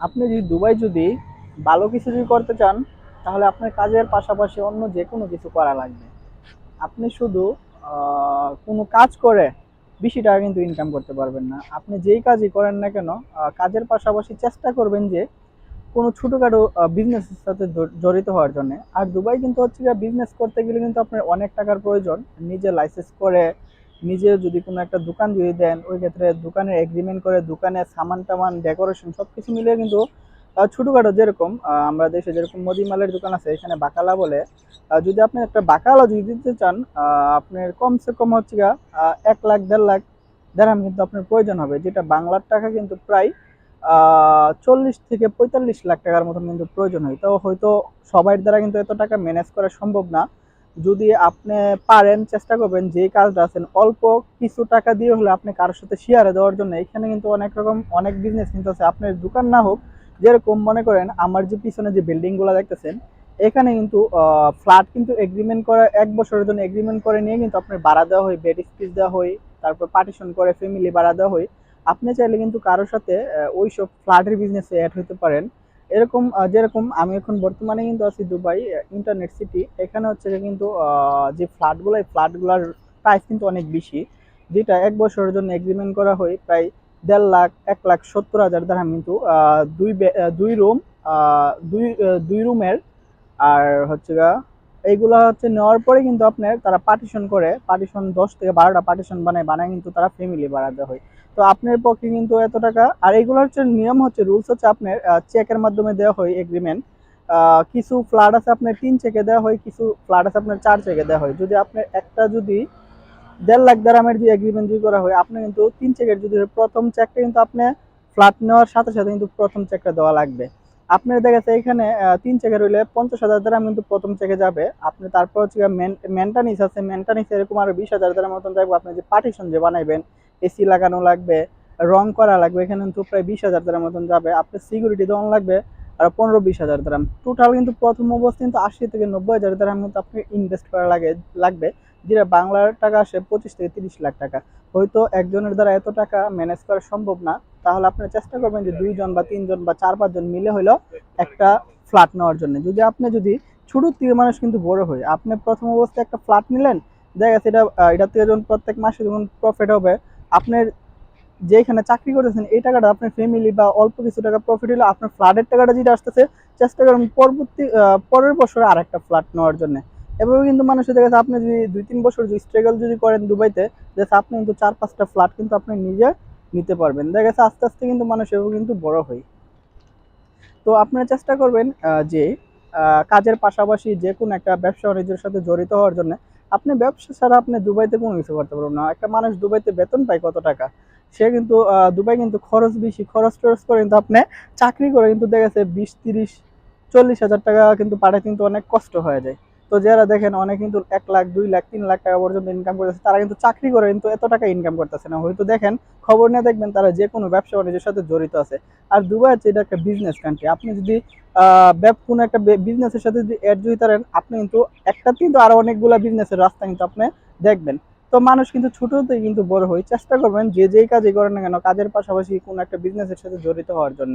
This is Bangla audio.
আপনি যদি দুবাই যদি ভালো কিছু যদি করতে চান, তাহলে আপনার কাজের পাশাপাশি অন্য যে কোনো কিছু করা লাগবে। আপনি শুধু কোনো কাজ করে বেশি টাকা কিন্তু ইনকাম করতে পারবেন না। আপনি যেই কাজই করেন না কেন কাজের পাশাপাশি চেষ্টা করবেন যে কোনো ছোটোখাটো বিজনেসের সাথে জড়িত হওয়ার জন্য। আর দুবাই কিন্তু হচ্ছে বিজনেস করতে গেলে কিন্তু আপনার অনেক টাকার প্রয়োজন। নিজে লাইসেন্স করে নিজে যদি কোনো একটা দোকান যদি দেন, ওই ক্ষেত্রে দোকানের এগ্রিমেন্ট করে দোকানের সামান টামান ডেকোরেশন সব কিছু মিলিয়ে কিন্তু ছোটোখাটো যেরকম আমরা দেশে যেরকম মুদিমালের দোকান আছে, এখানে বাকালা বলে যদি আপনি একটা বাকালা যদি দিতে চান আপনার কমসে কম হচ্ছে গা এক লাখ, দেড় লাখ দেড়হাম কিন্তু আপনার প্রয়োজন হবে, যেটা বাংলার টাকা কিন্তু প্রায় চল্লিশ থেকে পঁয়তাল্লিশ লাখ টাকার মতন কিন্তু প্রয়োজন হয়। তো হয়তো সবার দ্বারা কিন্তু এত টাকা ম্যানেজ করা সম্ভব না। যদি আপনি পারেন চেষ্টা করবেন যে কাজটা আছেন অল্প কিছু টাকা দিয়ে হলে আপনি কারোর সাথে শেয়ারে দেওয়ার জন্য। এখানে কিন্তু অনেক রকম অনেক বিজনেস কিন্তু আছে। আপনার দোকান না হোক যেরকম মনে করেন আমার যে পিছনে যে বিল্ডিংগুলো দেখতেছেন এখানে কিন্তু ফ্ল্যাট কিন্তু এগ্রিমেন্ট করা এক বছরের জন্য এগ্রিমেন্ট করে নিয়ে কিন্তু আপনার ভাড়া দেওয়া হয় বেড স্পেস দেওয়া হয় তারপর পার্টিশন করে ফ্যামিলি ভাড়া দেওয়া হয়। আপনি চাইলে কিন্তু কারোর সাথে আহ, ওইসব ফ্ল্যাটের বিজনেসে অ্যাড হতে পারেন। এরকম যেরকম আমি এখন বর্তমানে কিন্তু আছি দুবাই ইন্টারনেট সিটি এখানে হচ্ছে যে কিন্তু যে ফ্ল্যাটগুলো এই ফ্ল্যাটগুলোর প্রাইস কিন্তু অনেক বেশি, যেটা এক বছরের জন্য এগ্রিমেন্ট করা হয় প্রায় দেড় লাখ, এক লাখ সত্তর হাজার দ্বারা কিন্তু দুই দুই রুম দুই দুই রুমের, আর হচ্ছে গা, এইগুলা হচ্ছে নেওয়ার পরে কিন্তু আপনার তারা পার্টিশন করে পার্টিশন দশ থেকে বারোটা পার্টিশন বানায় বানায় কিন্তু তারা ফ্যামিলি বাড়াতে হয়। তো আপনার পক্ষে কিন্তু এত টাকা। আর এইগুলো হচ্ছে নিয়ম হচ্ছে রুলস হচ্ছে আপনার চেকের মাধ্যমে দেওয়া হয় এগ্রিমেন্ট কিছু ফ্ল্যাট আছে আপনার তিন চেকে দেওয়া হয়, কিছু ফ্ল্যাট আছে আপনার চার চেকে দেওয়া হয়। যদি আপনার একটা যদি দেড় লাখ দারামের যে এগ্রিমেন্ট যদি করা হয় আপনি কিন্তু তিন চেকের যদি প্রথম চেকটা কিন্তু আপনি ফ্ল্যাট নেওয়ার সাথে সাথে কিন্তু প্রথম চেকটা দেওয়া লাগবে। আপনার দেখা যাচ্ছে এখানে তিন চেকের হইলে পঞ্চাশ হাজার দ্বারা কিন্তু প্রথম চেকে যাবে। আপনি তারপর হচ্ছে মেনটানিস আছে মেনটানিস এরকম আরও বিশ হাজার দ্বারা মতন যাবে আপনি যে পার্টিশন যে বানাইবেন এসি লাগানো লাগবে, রং করা লাগবে, এখানে কিন্তু প্রায় বিশ হাজার দ্বারা মতন যাবে। আপনার সিকিউরিটি দেওয়ান লাগবে, আর পনেরো বিশ হাজার দ্রাম টোটাল কিন্তু প্রথম অবস্থা কিন্তু আশি থেকে নব্বই হাজার দ্রাম কিন্তু আপনি ইনভেস্ট করা লাগে, লাগবে। যেটা বাংলার টাকা আসে পঁচিশ থেকে তিরিশ লাখ টাকা। হয়তো একজনের দ্বারা এত টাকা ম্যানেজ করা সম্ভব না। তাহলে আপনি চেষ্টা করবেন যে দুইজন বা তিনজন বা চার পাঁচজন মিলে হইল একটা ফ্ল্যাট নেওয়ার জন্য। যদি আপনি যদি ছোট থেকে মানুষ কিন্তু বড় হয়, আপনি প্রথম অবস্থায় একটা ফ্ল্যাট নিলেন, দেখা গেছে এটা এটা থেকে যখন প্রত্যেক মাসে যখন প্রফিট হবে আপনার যেখানে চাকরি করতেছেন, এই টাকাটা আপনার ফ্যামিলি বা অল্প কিছু টাকা প্রফিট হলে আপনার ফ্ল্যাটের টাকাটা যেটা আসতেছে, চেষ্টা করেন পরবর্তী পরের বছরে আর একটা ফ্ল্যাট নেওয়ার জন্য। এভাবে কিন্তু মানুষের দেখা আপনি যদি দুই তিন বছর যদি স্ট্রাগল যদি করেন দুবাইতে, দেখা আপনি কিন্তু চার পাঁচটা ফ্ল্যাট কিন্তু আপনি নিজে নিতে পারবেন। দেখা গেছে আস্তে আস্তে কিন্তু মানুষ এভাবে কিন্তু বড় হয়। তো আপনারা চেষ্টা করবেন যে কাজের পাশাপাশি যে কোনো একটা ব্যবসা বাণিজ্যের সাথে জড়িত হওয়ার জন্য আপনি ব্যবসা ছাড়া আপনি দুবাইতে কোনো কিছু করতে পারবেন না। একটা মানুষ দুবাইতে বেতন পায় কত টাকা? সে কিন্তু দুবাই কিন্তু খরচ বেশি, খরচ টরচ করে কিন্তু আপনি চাকরি করে কিন্তু দেখা যাচ্ছে বিশ, তিরিশ, চল্লিশ হাজার টাকা কিন্তু পাঠাতে কিন্তু অনেক কষ্ট হয়ে যায়। তো যারা দেখেন অনেক কিন্তু এক লাখ, দুই লাখ, তিন লাখ টাকা পর্যন্ত ইনকাম করতেছে, তারা কিন্তু চাকরি করে কিন্তু এত টাকা ইনকাম করতেছে না। হয়তো দেখেন, খবর নিয়ে দেখবেন তারা যে কোনো ব্যবসা বাণিজ্যের সাথে জড়িত আছে। আর দুবাই হচ্ছে এটা একটা বিজনেস কান্ট্রি আপনি যদি কোনো একটা বিজনেসের সাথে যদি অ্যাড জড়িত থাকেন আপনি কিন্তু একটা কিন্তু আরও অনেকগুলা বিজনেসের রাস্তা কিন্তু আপনি দেখবেন। তো মানুষ কিন্তু ছোটতে কিন্তু বড় হয়ে চেষ্টা করবেন যে যেই কাজই করেন না কেন, কাজের পাশাপাশি কোনো একটা বিজনেসের সাথে জড়িত হওয়ার জন্য।